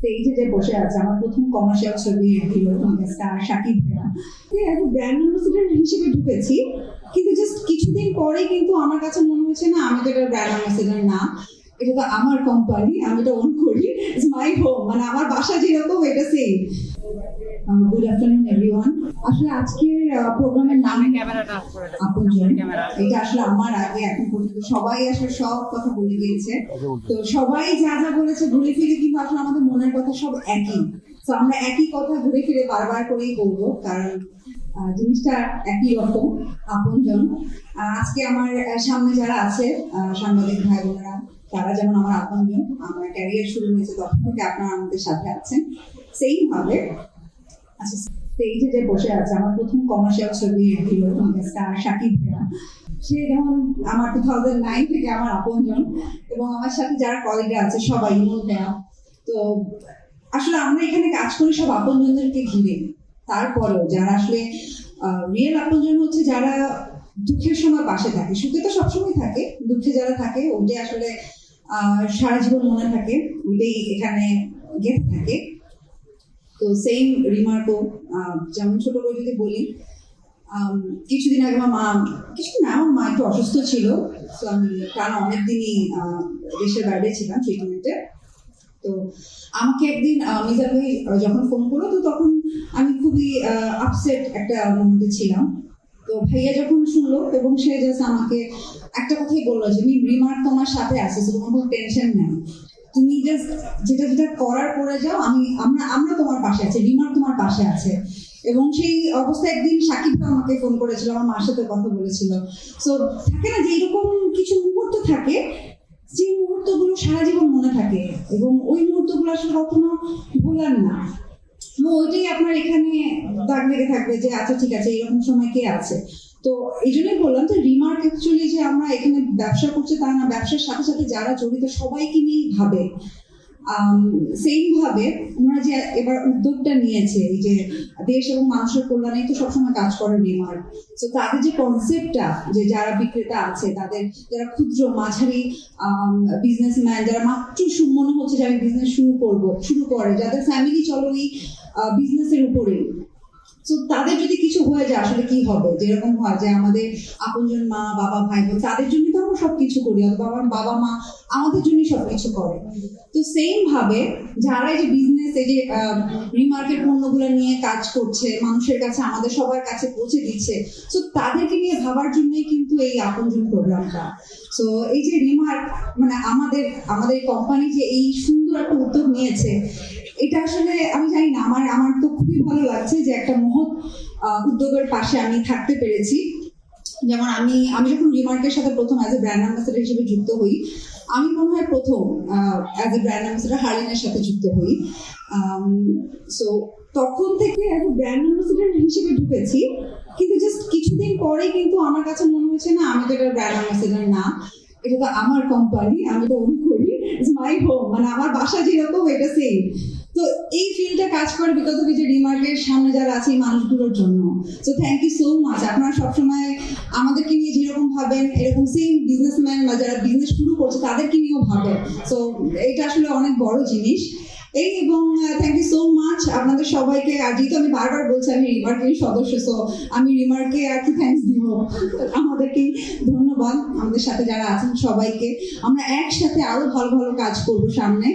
স্টেজে যে বসে আছে আমার প্রথম কমার্শিয়াল ছবি হলো স্টার শাকিব ব্র্যান্ড অ্যাম্বাসিডার হিসেবে ঢুকেছি কিন্তু জাস্ট কিছুদিন পরে কিন্তু আমার কাছে মনে হচ্ছে না আমি তো এটা ব্র্যান্ড অ্যাম্বাসিডার না এটা তো আমার কোম্পানি আমি এটা ওন করি ইটস মাই হোম মানে আমার বাসা যেরকম এটা সেম গুড আফটারনুন এভরিওয়ান আসলে আজকের প্রোগ্রামের নাম ক্যামেরাটা আপনজন এটা আসলে আমার আগে এখন পর্যন্ত সবাই আসলে সব কথা বলে গিয়েছে। তো সবাই যা যা বলেছে ঘুরে ফিরে কিন্তু আসলে আমাদের মনের কথা সব একই। তো আমরা একই কথা ঘুরে ফিরে বারবার করেই বলব, কারণ জিনিসটা একই রকম, আপনজন। আজকে আমার সামনে যারা আছে সাংবাদিক ভাই বোনেরা তারা যেমন আমার আপনজন, আমার ক্যারিয়ার শুরু হয়েছে তখন থেকে আপনারা আমাদের সাথে আছেন। সেই ভাবে আচ্ছা স্টেজে যে বসে আছে, আমার প্রথম কমার্শিয়াল ছবি হলো স্টার শাকিব ভাইয়া। সে যেমন আমার টু থাউজেন্ড নাইন থেকে আমার আপনজন, এবং আমার সাথে যারা কলিগরা আছে, সবাই ইমন ভাইয়া। তো আসলে আমরা এখানে কাজ করি সব আপনজনদেরকে ঘিরে। তারপরেও যারা আসলে রিয়েল আপনজন হচ্ছে যারা দুঃখের সময় পাশে থাকে। সুখে তো সবসময় থাকে দুঃখে যারা থাকে ওটাই আসলে সারা জীবন মনে থাকে ওইটাই এখানে গেঁথে থাকে। তো সেম রিমার্কও যেমন ছোট করে যদি বলি কিছুদিন আগে আমার মা কিছুদিন আমার মা একটু অসুস্থ ছিল তো আমি টানা অনেক দিনই আহ, দেশের বাইরে ছিলাম ট্রিটমেন্টে তো আমাকে একদিন মিজান ভাই যখন ফোন করল, তো তখন আমি খুবই আপসেট একটা মুহূর্তে ছিলাম। তো ভাইয়া যখন শুনলো এবং সে জাস্ট আমাকে একটা কথাই বলল যে রিমার তোমার সাথে আছি তোমার কোনো টেনশন নেই। তুমি জাস্ট যেটা যেটা করার করে যাও, আমি, আমরা আমরা তোমার পাশে আছি রিমার তোমার পাশে আছে। এবং সেই অবস্থায় একদিন সাকিব আমাকে ফোন করেছিল, আমার মার সাথে কথা বলেছিল। সো থাকে না যে এরকম কিছু মুহূর্ত থাকে যে মুহূর্তগুলো সারা জীবন মনে থাকে এবং ওই মুহূর্তগুলো আসলে কখনো ভোলার না। ওইটাই আপনার এখানে দাগ লেগে থাকবে যে আচ্ছা ঠিক আছে, এরকম সময় কে আছে? তো এই জন্যই বললাম যে রিমার্ক অ্যাকচুয়ালি যে আমরা এখানে ব্যবসা করছে তা না, ব্যবসার সাথে সাথে যারা জড়িত সবাইকে নিয়েই ভাবে। সেম ভাবে ওনারা যে এবার উদ্যোগটা নিয়েছে, এই যে দেশ এবং মানুষের কল্যাণে তো সবসময় কাজ করে রিমার্ক তো তাদের যে কনসেপ্টটা যে যারা বিক্রেতা আছে, তাদের যারা ক্ষুদ্র, মাঝারি বিজনেসম্যান যারা মাত্র মনে হচ্ছে যে আমি বিজনেস শুরু করব, শুরু করে, যাদের ফ্যামিলি চলো এই বিজনেসের উপরেই। তো তাদের যদি কিছু হয়ে যায়, আসলে কি হবে? যেরকম হয় যে আমাদের আপনজন মা, বাবা, ভাই বোন, তাদের জন্য তো আমরা সবকিছু করি, অথবা আমার বাবা মা আমাদের জন্যই সবকিছু করে। তো সেম ভাবে যারা এই যে বিজনেস এই যে রিমার্কেট পণ্যগুলো নিয়ে কাজ করছে, মানুষের কাছে, আমাদের সবার কাছে পৌঁছে দিচ্ছে তো তাদেরকে নিয়ে ভাবার জন্যই কিন্তু এই আপনজন প্রোগ্রামটা। তো এই যে রিমার্ক মানে আমাদের আমাদের কোম্পানি যে এই সুন্দর একটা উদ্যোগ নিয়েছে এটা আসলে আমি জানি না, আমার আমার তো খুবই ভালো লাগছে যে একটা মহৎ উদ্যোগের পাশে আমি থাকতে পেরেছি। যেমন আমি আমি যখন রিমার্কের সাথে প্রথম অ্যাজ এ ব্র্যান্ড অ্যাম্বাসেডার হিসেবে যুক্ত হই, আমি মনে হয় প্রথম অ্যাজ এ ব্র্যান্ড অ্যাম্বাসেডার হারিনের সাথে যুক্ত হই। সো তখন থেকে অ্যাজ এ ব্র্যান্ড অ্যাম্বাসেডার হিসেবে ঢুকেছি, কিন্তু জাস্ট কিছুদিন পরে কিন্তু আমার কাছে মনে হয়েছে, না, আমি তো এটা ব্র্যান্ড অ্যাম্বাসেডার না। এটা তো আমার কোম্পানি আমি তো ওন করি ইটস মাই হোম মানে আমার বাসা যেরকম, এটা সেম তো এই ফিল্ডটা কাজ করে অফ যে রিমার্কের সামনে যারা আছে এই মানুষগুলোর জন্য। So thank you so much আপনারা সবসময় আমাদেরকে নিয়ে যেরকম ভাবেন, এরকম সেম বিজনেসম্যান বা যারা বিজনেস শুরু করছে তাদেরকে নিয়েও ভাবেন। সো এটা আসলে অনেক বড় জিনিস। এই এবং থ্যাংক ইউ সো মাচ আপনাদের সবাইকে, আর যেহেতু আমি বারবার বলছি আমি রিমার্কের সদস্য সো আমি রিমার্কে আর কি থ্যাংকস দিব? আমাদেরকে ধন্যবাদ। আমাদের সাথে যারা আছেন সবাইকে। আমরা একসাথে আরও ভালো ভালো কাজ করব সামনে।